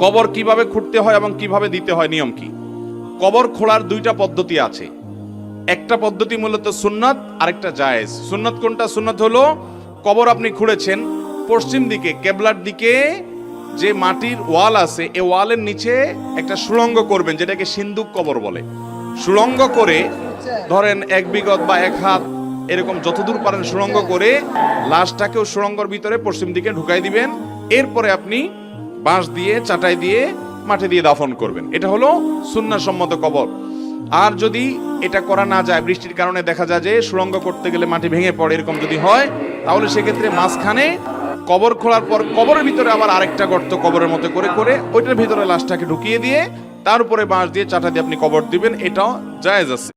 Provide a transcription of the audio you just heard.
কবর কীভাবে খুঁড়তে হয় এবং কীভাবে দিতে হয়, নিয়ম কি? কবর খোঁড়ার দুইটা পদ্ধতি আছে। একটা পদ্ধতি মূলত সুন্নাত, আরেকটা জায়েজ। সুন্নাত কোনটা? সুন্নাত হলো, কবর আপনি খুঁড়েছেন, পশ্চিম দিকে, কেবলার দিকে যে মাটির ওয়াল আছে, এ ওয়ালের নিচে একটা সুড়ঙ্গ করবেন, যেটাকে সিন্দুক কবর বলে। সুড়ঙ্গ করে, ধরেন এক বিগত বা এক হাত এরকম যতদূর পারেন সুড়ঙ্গ করে, লাশটাকেও সুড়ঙ্গর ভিতরে পশ্চিম দিকে ঢুকাই দিবেন। এরপরে আপনি বাঁশ দিয়ে, চাটাই দিয়ে মাঠে দিয়ে দাফন করবেন। এটা হলো সুন্নাসম্মত কবর। আর যদি এটা করা না যায়, বৃষ্টির কারণে দেখা যায় যে সুড়ঙ্গ করতে গেলে মাটি ভেঙে পড়ে, এরকম যদি হয়, তাহলে সেক্ষেত্রে মাঝখানে কবর খোলার পর কবরের ভিতরে আবার আরেকটা গর্ত কবরের মতো করে করে ওইটার ভিতরে লাশটাকে ঢুকিয়ে দিয়ে, তার উপরে বাঁশ দিয়ে, চাটা দিয়ে আপনি কবর দিবেন, এটাও জায়েজ আছে।